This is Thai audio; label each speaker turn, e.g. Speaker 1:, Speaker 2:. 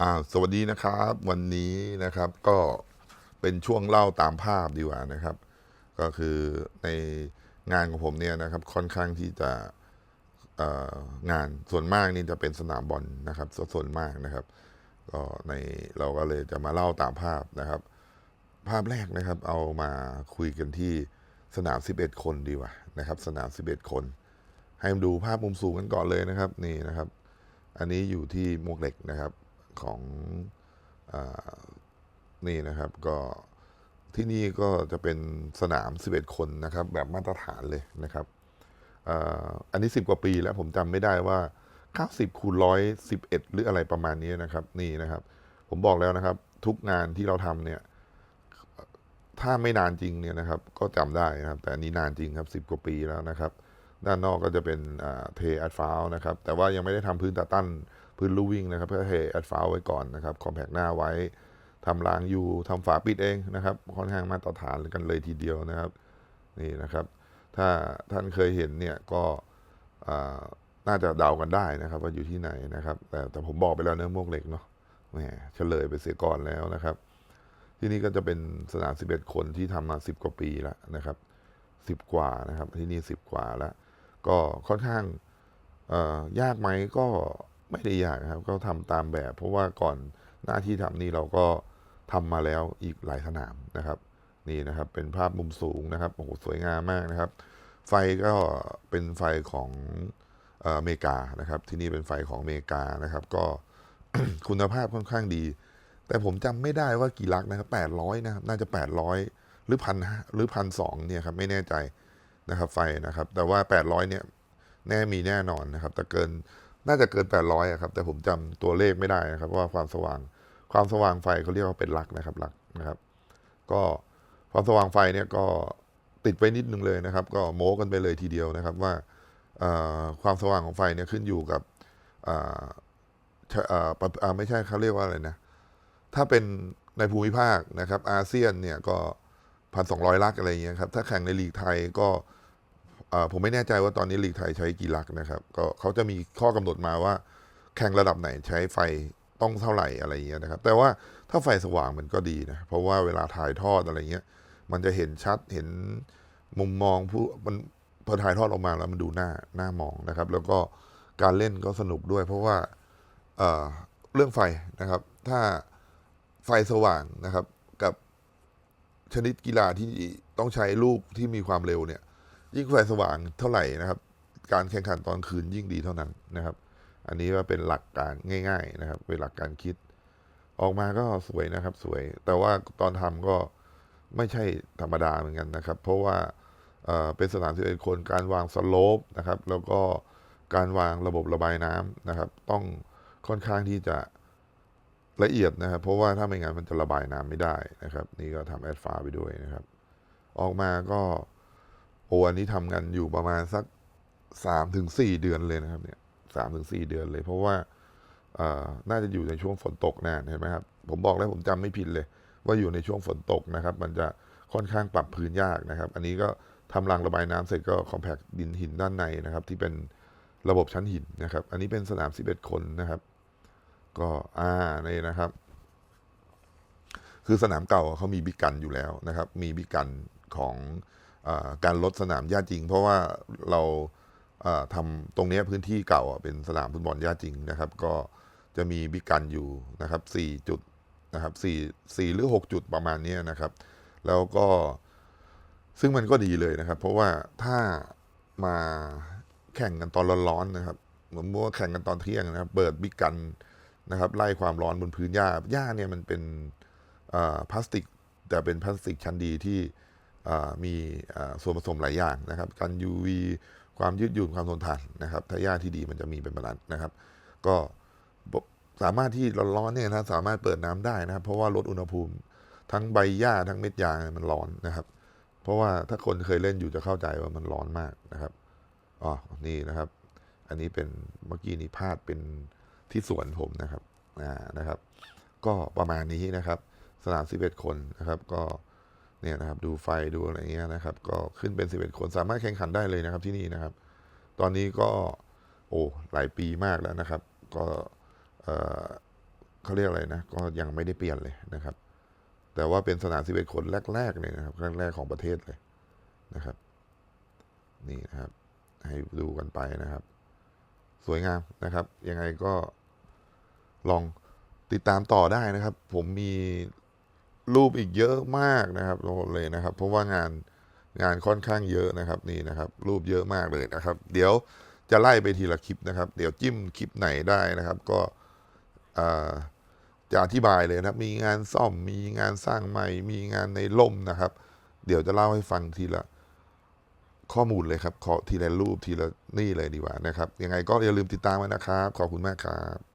Speaker 1: อ่าสวัสดีนะครับ วันนี้นะครับก็เป็นช่วงเล่าตามภาพดีกว่านะครับ ก็คือในงานของผมเนี่ยนะครับค่อนข้างที่จะงานส่วนมากนี่จะเป็นสนามบอลนะครับส่วนส่วนมากนะครับก็ในเราก็เลยจะมาเล่าตามภาพนะครับ ภาพแรกนะครับเอามาคุยกันที่สนาม 11 คนดีกว่านะครับ สนาม 11 คน ให้ดูภาพมุมสูงกันก่อนเลยนะครับนี่นะครับ อันนี้อยู่ที่มวกเหล็กนะครับ ของอนี่นะครับก็ที่นี่ก็จะเป็นสนาม 11 คนนะครับ แบบมาตรฐานเลยนะครับอ,อันนี้ 10 กว่าปีแล้วผมจำไม่ได้ว่า90คูณ111 หรืออะไรประมาณนี้นะครับนี่นะครับ ผมบอกแล้วนะครับ ทุกงานที่เราทำเนี่ยถ้าไม่นานจริงเนี่ยนะครับ ก็จำได้นะครับ แต่อันนี้นานจริงครับ 10 กว่าปีแล้วนะครับ ด้านนอกก็จะเป็นเทอัดฟ้าวนะครับ แต่ว่ายังไม่ได้ทำพื้นตาตั้น พื้นลู่วิ่งนะครับเพื่อเทอัดฟาวไว้ก่อนนะครับคอมแพกหน้าไว้ทำรางอยู่ทำฝาปิดเองนะครับค่อนข้างมาตรฐานกันเลยทีเดียวนะครับนี่นะครับ ถ้าท่านเคยเห็นเนี่ยก็น่าจะเดากันได้นะครับ ว่าอยู่ที่ไหนนะครับ แต่แต่ผมบอกไปแล้วเนื้อมวกเหล็กเนาะแหมเฉลยไปเสียก่อนแล้วนะครับ ที่นี่ก็จะเป็นสนาม 11 คนที่ทำมา 10 กว่าปีแล้วนะครับ 10 กว่านะครับ ที่นี่ 10 กว่าแล้ว ก็ค่อนข้างยากไหมก็ ไม่ได้ยากครับ ก็ทำตามแบบ เพราะว่าก่อนหน้าที่ทำนี่เราก็ทำมาแล้วอีกหลายสนามนะครับ นี่นะครับเป็นภาพมุมสูงนะครับโอ้โหสวยงามมากนะครับ ไฟก็เป็นไฟของเอเมริกานะครับ ที่นี่เป็นไฟของอเมริกานะครับ ก็คุณภาพค่อนข้างดี แต่ผมจำไม่ได้ว่ากี่ลักนะครับแปดร้อยนะครับน่าจะแปดร้อยหรือพันหรือพันสองเนี่ยครับไม่แน่ใจนะครับไฟนะครับ แต่ว่าแปดร้อยเนี่ยแน่มีแน่นอนนะครับแต่เกิน น่าจะเกิน 800อะครับ แต่ผมจำตัวเลขไม่ได้นะครับ ว่าความสว่างความสว่างไฟเขาเรียกว่าเป็นลักนะครับลักนะครับ ก็ความสว่างไฟเนี่ยก็ติดไว้นิดนึงเลยนะครับ ก็โม้กันไปเลยทีเดียวนะครับว่าความสว่างของไฟเนี่ยขึ้นอยู่กับไม่ใช่เขาเรียกว่าอะไรนะถ้าเป็นในภูมิภาคนะครับ อาเซียนเนี่ยก็พันสองร้อยลักอะไรเงี้ยครับถ้าแข่งในลีกไทยก็ ผมไม่แน่ใจว่าตอนนี้ลีกไทยใช้กี่ลักนะครับ ก็เขาจะมีข้อกำหนดมาว่า แข่งระดับไหนใช้ไฟต้องเท่าไหร่อะไรอย่างเงี้ยนะครับ แต่ว่าถ้าไฟสว่างมันก็ดีนะ เพราะว่าเวลาถ่ายทอดอะไรเงี้ย มันจะเห็นชัดเห็นมุมมองผู้มันพอถ่ายทอดออกมาแล้วมันดูหน้าหน้ามองนะครับ แล้วก็การเล่นก็สนุกด้วย เพราะว่าเเรื่องไฟนะครับ ถ้าไฟสว่างนะครับ กับชนิดกีฬาที่ต้องใช้ลูกที่มีความเร็วเนี่ย ยิ่งไฟสว่างเท่าไหร่นะครับ การแข่งขันตอนคืนยิ่งดีเท่านั้นนะครับ อันนี้ว่าเป็นหลักการง่าย ๆ นะครับ เป็นหลักการคิด ออกมาก็สวยนะครับสวย แต่ว่าตอนทำก็ไม่ใช่ธรรมดาเหมือนกันนะครับ เพราะว่าเเป็นสนามที่เป็นคนการวางสโลปนะครับ แล้วก็การวางระบบระบายน้ำนะครับ ต้องค่อนข้างที่จะละเอียดนะครับ เพราะว่าถ้าไม่งั้นมันจะระบายน้ำไม่ได้นะครับ นี่ก็ทำแอดฟ้าไปด้วยนะครับ ออกมาก็ อ้อันนี้ทำกันอยู่ประมาณสักสามถึงสี่เดือนเลยนะครับ เนี่ยสามถึงสี่เดือนเลย เพราะว่าน่าจะอยู่ในช่วงฝนตกแน่เห็นไหมครับ ผมบอกแล้วผมจำไม่ผิดเลย ว่าอยู่ในช่วงฝนตกนะครับ มันจะค่อนข้างปรับพื้นยากนะครับ อันนี้ก็ทำรางระบายน้ำเสร็จก็คอมแพคดินหินด้านในนะครับ ที่เป็นระบบชั้นหินนะครับ อันนี้เป็นสนาม 11 คนนะครับ ก็อ่านี่นะครับ คือสนามเก่าเขามีบิกันอยู่แล้วนะครับ มีบิกันของ การลดสนามหญ้าจริง เพราะว่าเราอ่าทำตรงนี้พื้นที่เก่าเป็นสนามฟุตบอลหญ้าจริงนะครับ ก็จะมีบิกันอยู่นะครับสี่จุดนะครับสี่สี่หรือหกจุดประมาณนี้นะครับ แล้วก็ซึ่งมันก็ดีเลยนะครับ เพราะว่าถ้ามาแข่งกันตอนร้อนๆนะครับเหมือนว่าแข่งกันตอนเที่ยงนะครับ เปิดบิกันนะครับ ไล่ความร้อนบนพื้นหญ้าหญ้าเนี่ยมันเป็นพลาสติก แต่เป็นพลาสติกชั้นดีที่ มีส่วนผสมหลายอย่างนะครับกัน UV ความยืดหยุ่นความทนทานนะครับ ถ้าหญ้าที่ดีมันจะมีเป็นประมาณนะครับ ก็สามารถที่ร้อนๆเนี่ยนะสามารถเปิดน้ำได้นะครับ เพราะว่าลดอุณหภูมิทั้งใบหญ้าทั้งเม็ดยางมันร้อนนะครับ เพราะว่าถ้าคนเคยเล่นอยู่จะเข้าใจว่ามันร้อนมากนะครับอ๋อนี่นะครับ อันนี้เป็นเมื่อกี้นี้พาดเป็นที่สวนผมนะครับอ่านะครับ ก็ประมาณนี้นะครับ สนาม11คนนะครับ ก็ เนี่ยนะครับดูไฟดูอะไรเงี้ยนะครับ ก็ขึ้นเป็น 11 คนสามารถแข่งขันได้เลยนะครับที่นี่นะครับ ตอนนี้ก็โอ้หลายปีมากแล้วนะครับ ก็เออเขาเรียกอะไรนะ ก็ยังไม่ได้เปลี่ยนเลยนะครับ แต่ว่าเป็นสนามสิบเอ็ดคนแรกๆเลยนะครับแรกๆของประเทศเลยนะครับ นี่นะครับ ให้ดูกันไปนะครับ สวยงามนะครับ ยังไงก็ลองติดตามต่อได้นะครับ ผมมี รูปอีกเยอะมากนะครับเลยนะครับ เพราะว่างานงานค่อนข้างเยอะนะครับนี่นะครับ รูปเยอะมากเลยนะครับ เดี๋ยวจะไล่ไปทีละคลิปนะครับ เดี๋ยวจิ้มคลิปไหนได้นะครับ ก็จะอธิบายเลยนะครับ มีงานซ่อมมีงานสร้างใหม่ มีงานในล่มนะครับ เดี๋ยวจะเล่าให้ฟังทีละข้อมูลเลยครับขอทีละรูปทีละนี่เลยดีกว่านะครับ ยังไงก็อย่าลืมติดตามไว้นะครับ ขอบคุณมากครับ